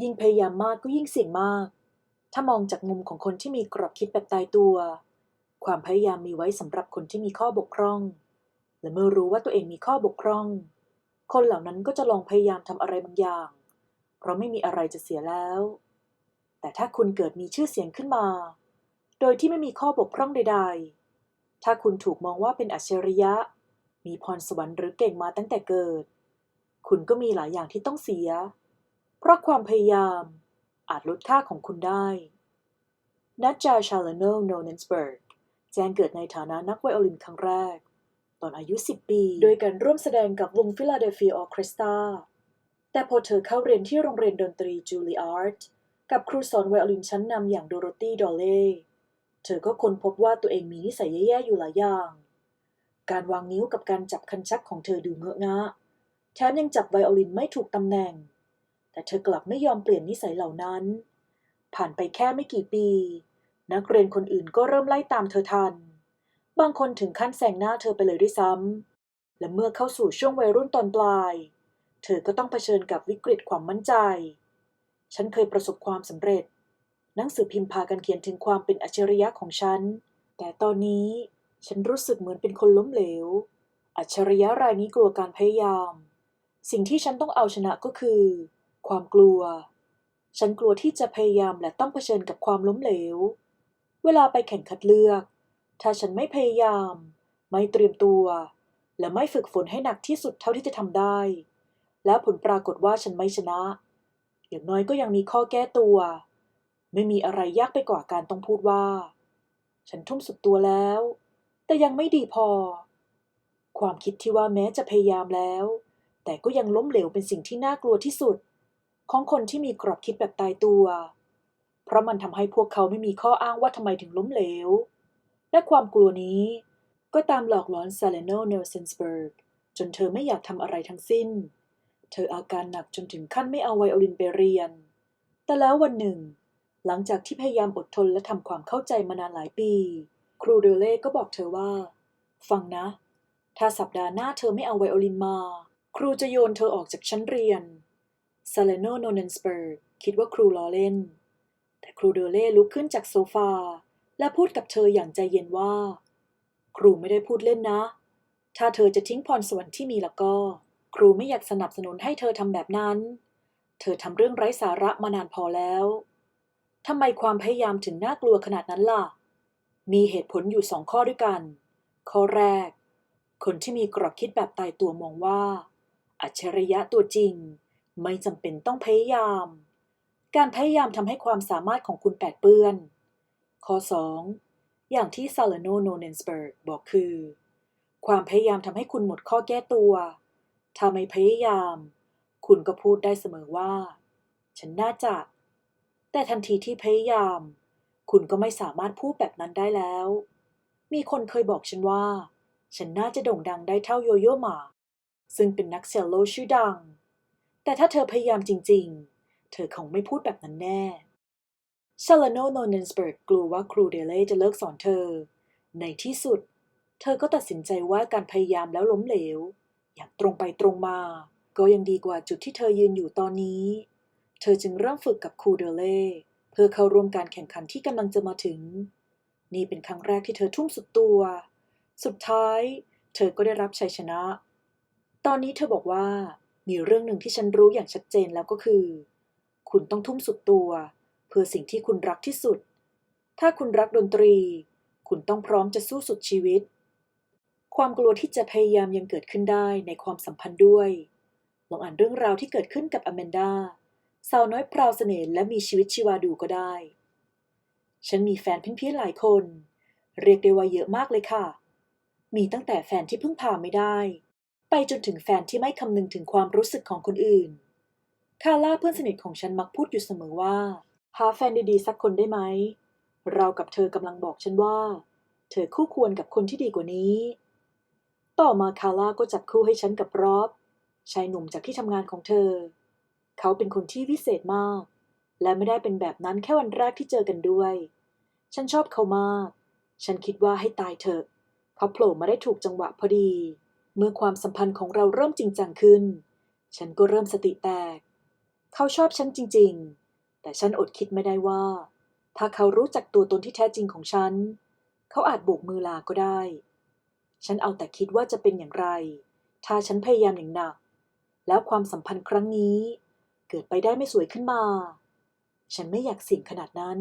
ยิ่งพยายามมากก็ยิ่งเสี่ยงมาก ถ้ามองจากมุมของคนที่มีกรอบคิดแบบตายตัว ความพยายามมีไว้สำหรับคนที่มีข้อบกพร่อง และเมื่อรู้ว่าตัวเองมีข้อบกพร่อง คนเหล่านั้นก็จะลองพยายามทำอะไรบางอย่าง เพราะไม่มีอะไรจะเสียแล้ว แต่ถ้าคุณเกิดมีชื่อเสียงขึ้นมา โดยที่ไม่มีข้อบกพร่องใด ๆ ถ้าคุณถูกมองว่าเป็นอัจฉริยะ มีพรสวรรค์หรือเก่งมาตั้งแต่เกิด คุณก็มีหลายอย่างที่ต้องเสีย เพราะความพยายามอาจลดค่าของคุณได้นัจจาชาลโนโนเนนสเบิร์กแจ้งเกิดในฐานะนักไวโอลินครั้งแรก ตอนอายุ 10 ปี โดยการร่วมแสดงกับวงฟิลาเดลเฟียออเคสตราแต่พอเธอเข้าเรียนที่โรงเรียนดนตรีจูเลียร์ตกับครูสอนไวโอลินชั้นนำอย่างโดโรธีดอลเล่ เธอก็ค้นพบว่าตัวเองมีนิสัยแย่ๆอยู่หลายอย่าง การวางนิ้วกับการจับคันชักของเธอดูเงอะงะ แถมยังจับไวโอลินไม่ถูกตำแหน่ง แต่เธอกลับไม่ยอมเปลี่ยนนิสัยเหล่านั้น ผ่านไปแค่ไม่กี่ปี นักเรียนคนอื่นก็เริ่มไล่ตามเธอทัน บางคนถึงขั้นแซงหน้าเธอไปเลยด้วยซ้ำ และเมื่อเข้าสู่ช่วงวัยรุ่นตอนปลาย เธอก็ต้องเผชิญกับวิกฤตความมั่นใจ ฉันเคยประสบความสำเร็จ หนังสือพิมพ์พากันเขียนถึงความเป็นอัจฉริยะของฉัน แต่ตอนนี้ฉันรู้สึกเหมือนเป็นคนล้มเหลว อัจฉริยะรายนี้กลัวการพยายาม สิ่งที่ฉันต้องเอาชนะก็คือ ความกลัว ฉันกลัวที่จะพยายามและต้องเผชิญกับความล้มเหลว เวลาไปแข่งขัดเลือก ถ้าฉันไม่พยายาม ไม่เตรียมตัว และไม่ฝึกฝนให้หนักที่สุดเท่าที่จะทำได้ แล้วผลปรากฏว่าฉันไม่ชนะ อย่างน้อยก็ยังมีข้อแก้ตัว ไม่มีอะไรยากไปกว่าการต้องพูดว่า ฉันทุ่มสุดตัวแล้ว แต่ยังไม่ดีพอ ความคิดที่ว่าแม้จะพยายามแล้ว แต่ก็ยังล้มเหลวเป็นสิ่งที่น่ากลัวที่สุด ของคนที่มีกรอบคิดแบบตายตัว เพราะมันทำให้พวกเขาไม่มีข้ออ้างว่าทำไมถึงล้มเหลว และความกลัวนี้ก็ตามหลอกหลอนซาเลโนเนลเซนสเบิร์กจนเธอไม่อยากทำอะไรทั้งสิ้น เธออาการหนักจนถึงขั้นไม่เอาไวโอลินไปเรียน แต่แล้ววันหนึ่ง หลังจากที่พยายามอดทนและทำความเข้าใจมานานหลายปี ครูเดเล่ก็บอกเธอว่า ฟังนะ ถ้าสัปดาห์หน้าเธอไม่เอาไวโอลินมา ครูจะโยนเธอออกจากชั้นเรียน ซาเลโนโนเนนสเบิร์กคิดว่าครูล้อเล่น แต่ครูเดเล่ลุกขึ้นจากโซฟา และพูดกับเธออย่างใจเย็นว่า ครูไม่ได้พูดเล่นนะ ถ้าเธอจะทิ้งพรสวรรค์ที่มีแล้วก็ ครูไม่อยากสนับสนุนให้เธอทำแบบนั้น เธอทำเรื่องไร้สาระมานานพอแล้วทำไมความพยายามถึงน่ากลัวขนาดนั้นล่ะ มีเหตุผลอยู่สองข้อด้วยกัน ข้อแรก คนที่มีกรอบคิดแบบตายตัวมองว่า อัจฉริยะตัวจริง ไม่จำเป็นต้องพยายาม การพยายามทำให้ความสามารถของคุณแปดเปื้อน ข้อ 2 อย่างที่ซาลโนโนเนนสเบิร์กบอกคือ ความพยายามทำให้คุณหมดข้อแก้ตัว ถ้าไม่พยายาม คุณก็พูดได้เสมอว่า ฉันน่าจะ แต่ทันทีที่พยายาม คุณก็ไม่สามารถพูดแบบนั้นได้แล้ว มีคนเคยบอกฉันว่า ฉันน่าจะโด่งดังได้เท่าโยโย่หมา ซึ่งเป็นนักเซลโลชื่อดัง แต่ถ้าเธอพยายามจริง ๆ เธอคงไม่พูดแบบนั้นแน่ชาลโนโนเนนสเบิร์กกลัวว่าครูเดเล่จะเลิกสอนเธอ ในที่สุด เธอก็ตัดสินใจว่าการพยายามแล้วล้มเหลว อย่างตรงไปตรงมา ก็ยังดีกว่าจุดที่เธอยืนอยู่ตอนนี้ เธอจึงเริ่มฝึกกับครูเดเล่เพื่อเข้าร่วมการแข่งขันที่กำลังจะมาถึง นี่เป็นครั้งแรกที่เธอทุ่มสุดตัว สุดท้าย เธอก็ได้รับชัยชนะ ตอนนี้เธอบอกว่า มีเรื่องหนึ่งที่ฉันรู้อย่างชัดเจนแล้วก็คือ คุณต้องทุ่มสุดตัว เพื่อสิ่งที่คุณรักที่สุด ถ้าคุณรักดนตรี คุณต้องพร้อมจะสู้สุดชีวิต ความกลัวที่จะพยายามยังเกิดขึ้นได้ในความสัมพันธ์ด้วย ลองอ่านเรื่องราวที่เกิดขึ้นกับอแมนดาสาวน้อยพราวเสน่ห์และมีชีวิตชีวาดูก็ได้ ฉันมีแฟนเพี้ยนๆหลายคน เรียกได้ว่าเยอะมากเลยค่ะ มีตั้งแต่แฟนที่เพิ่งพาไม่ได้ ไปจนถึงแฟนที่ไม่คำนึงถึงความรู้สึกของคนอื่น คาร่าเพื่อนสนิทของฉันมักพูดอยู่เสมอว่า หาแฟนดีๆสักคนได้ไหม เรากับเธอกำลังบอกฉันว่า เธอคู่ควรกับคนที่ดีกว่านี้ ต่อมาคาร่าก็จับคู่ให้ฉันกับรอบชายหนุ่มจากที่ทำงานของเธอ เขาเป็นคนที่วิเศษมาก และไม่ได้เป็นแบบนั้นแค่วันแรกที่เจอกันด้วย ฉันชอบเขามาก ฉันคิดว่าให้ตายเถอะเขาโผล่มาได้ถูกจังหวะพอดี เมื่อความสัมพันธ์ของเราเริ่มจริงจังขึ้น ฉันก็เริ่มสติแตก เขาชอบฉันจริง ๆ แต่ฉันอดคิดไม่ได้ว่า ถ้าเขารู้จักตัวตนที่แท้จริงของฉัน เขาอาจโบกมือลาก็ได้ ฉันเอาแต่คิดว่าจะเป็นอย่างไร ถ้าฉันพยายามอย่างหนัก แล้วความสัมพันธ์ครั้งนี้ เกิดไปได้ไม่สวยขึ้นมา ฉันไม่อยากเสี่ยงขนาดนั้น